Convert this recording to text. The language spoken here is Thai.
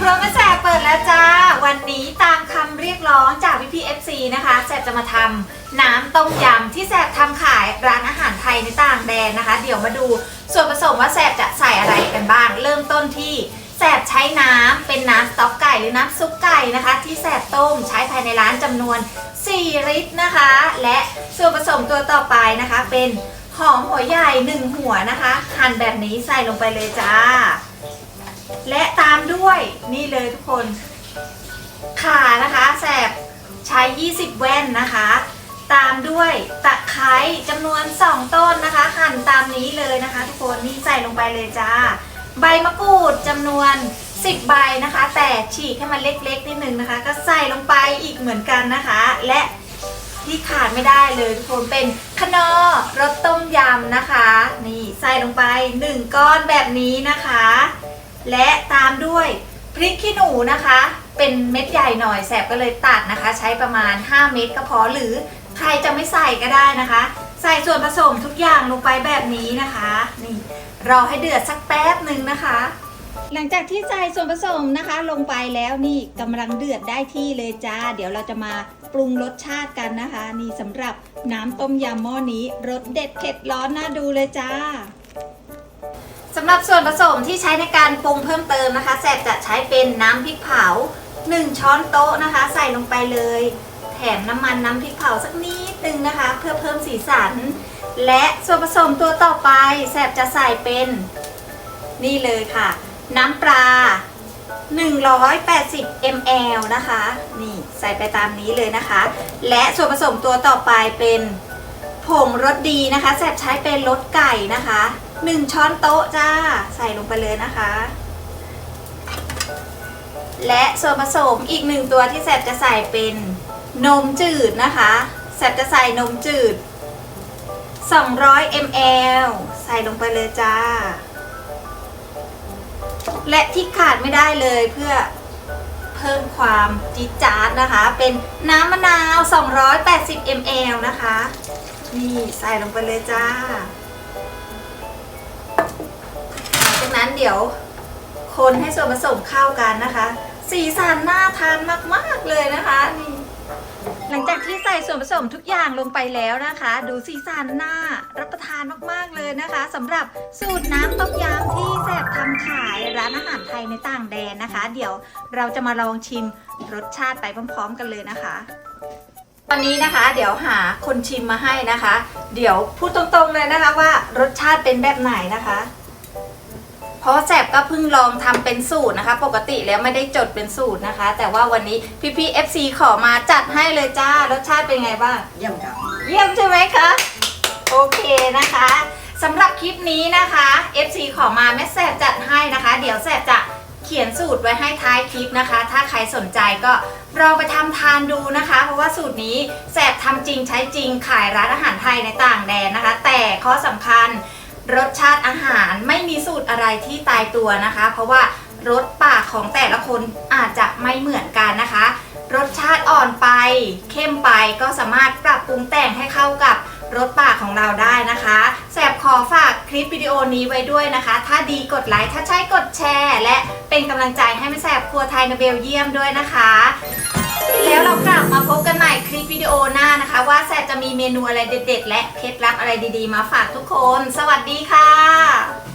ครัวแม่แสบเปิดแล้วจ้า วันนี้ตามคำเรียกร้องจากพี่พีเอฟซีนะคะแสบจะมาทำน้ำต้มยำที่แสบทำขายร้านอาหารไทยในต่างแดนนะคะ เดี๋ยวมาดูส่วนผสมว่าแสบจะใส่อะไรกันบ้าง เริ่มต้นที่แสบใช้น้ำเป็นน้ำสต๊อกไก่หรือน้ำซุปไก่นะคะ ที่แสบต้มใช้ภายในร้านจำนวน 4 ลิตรนะคะ และส่วนผสมตัวต่อไปนะคะ เป็นหอมหัวใหญ่ 1 หัวนะคะหั่นแบบนี้ใส่ลงไปเลยจ้า และตามด้วยนี่เลยทุกคน ขานะคะแสบใช้ 20 แว่นนะคะ ตามด้วยตะไคร้จำนวน 2 ต้นนะคะ หั่นตามนี้เลยนะคะ ทุกคนนี่ใส่ลงไปเลยจ้า ใบมะกรูดจำนวน 10 ใบนะคะ แต่ฉีกให้มันเล็กๆนิดนึงนะคะ ก็ใส่ลงไปอีกเหมือนกันนะคะ และที่ขาดไม่ได้เลยทุกคนเป็นคนอรสต้มยำนะคะ นี่ใส่ลงไป 1 ก้อนแบบนี้นะคะามด้วยพริกขี้หนูนะคะ เป็นเม็ดใหญ่หน่อยแสบก็เลยตัดนะคะ ใช้ประมาณ 5 เม็ดก็พอหรือใครจะไม่ใส่ก็ได้นะคะ ใส่ส่วนผสมทุกอย่างลงไปแบบนี้นะคะ นี่รอให้เดือดสักแป๊บหนึ่งนะคะ หลังจากที่ใส่ส่วนผสมนะคะ ลงไปแล้วนี่กำลังเดือดได้ที่เลยจ้า เดี๋ยวเราจะมาปรุงรสชาติกันนะคะ นี่สำหรับน้ำต้มยำหม้อนี้รสเด็ดเผ็ดร้อนน่าดูเลยจ้าำหรับส่วนผสมที่ใช้ในการปรุงเพิ่มเติมนะคะ แสบจะใช้เป็นน้ำพริกเผา 1 ช้อนโต๊ะนะคะ ใส่ลงไปเลย แถมน้ำมันน้ำพริกเผาสักนิดนึงนะคะ เพื่อเพิ่มสีสัน และส่วนผสมตัวต่อไป แสบจะใส่เป็น นี่เลยค่ะ น้ำปลา 180 ml นะคะ นี่ใส่ไปตามนี้เลยนะคะ และส่วนผสมตัวต่อไปเป็นผงรสดีนะคะ แสบใช้เป็นรสไก่นะคะ 1 ช้อนโต๊ะจ้า ใส่ลงไปเลยนะคะ และส่วนผสมอีกหนึ่งตัวที่แสบจะใส่เป็นนมจืดนะคะแสบจะใส่นมจืด 200 ml ใส่ลงไปเลยจ้า และที่ขาดไม่ได้เลยเพื่อเพิ่มความจี๊ดจ๊าดนะคะ เป็นน้ำมะนาว 280 ml นะคะ นี่ใส่ลงไปเลยจ้า จากนั้นเดี๋ยวคนให้ส่วนผสมเข้ากันนะคะ สีสันน่าทานมากๆเลยนะคะนี่หลังจากที่ใส่ส่วนผสมทุกอย่างลงไปแล้วนะคะ ดูสีสันน่ารับประทานมากๆเลยนะคะสำหรับสูตรน้ำต้มยำที่แสบทำขายร้านอาหารไทยในต่างแดนนะคะ เดี๋ยวเราจะมาลองชิมรสชาติไปพร้อม ๆ กันเลยนะคะ ตอนนี้นะคะเดี๋ยวหาคนชิมมาให้นะคะ เดี๋ยวพูดตรงๆเลยนะคะว่ารสชาติเป็นแบบไหนนะคะ เพราะว่าแสบก็เพิ่งลองทำเป็นสูตรนะคะ ปกติแล้วไม่ได้จดเป็นสูตรนะคะ แต่ว่าวันนี้พี่พี่ FC ขอมาจัดให้เลยจ้ารสชาติเป็นไงบ้าง เยี่ยมครับเยี่ยมใช่ไหมคะโอเคนะคะสำหรับคลิปนี้นะคะ FC ขอมาแม่แสบจัดให้นะคะ เดี๋ยวแสบจะเขียนสูตรไว้ให้ท้ายคลิปนะคะ ถ้าใครสนใจก็ลองไปทำทานดูนะคะ เพราะว่าสูตรนี้แสบทำจริงใช้จริงขายร้านอาหารไทยในต่างแดนนะคะ แต่ข้อสำคัญ รสชาติอาหารไม่มีสูตรอะไรที่ตายตัวนะคะ เพราะว่ารสปากของแต่ละคนอาจจะไม่เหมือนกันนะคะ รสชาติอ่อนไป เข้มไปก็สามารถปรับปรุงแต่งให้เข้ากับรสปากของเราได้นะคะแสบขอฝากคลิปวิดีโอนี้ไว้ด้วยนะคะ ถ้าดีกดไลค์ถ้าใช่กดแชร์ และเป็นกำลังใจให้แม่แสบครัวไทยในเบลเยียมด้วยนะคะ แล้วเรากลับมาพบกันใหม่คลิปวิดีโอหน้า ว่าแซบจะมีเมนูอะไรเด็ด ๆ และเคล็ดลับอะไรดีๆ มาฝากทุกคน สวัสดีค่ะ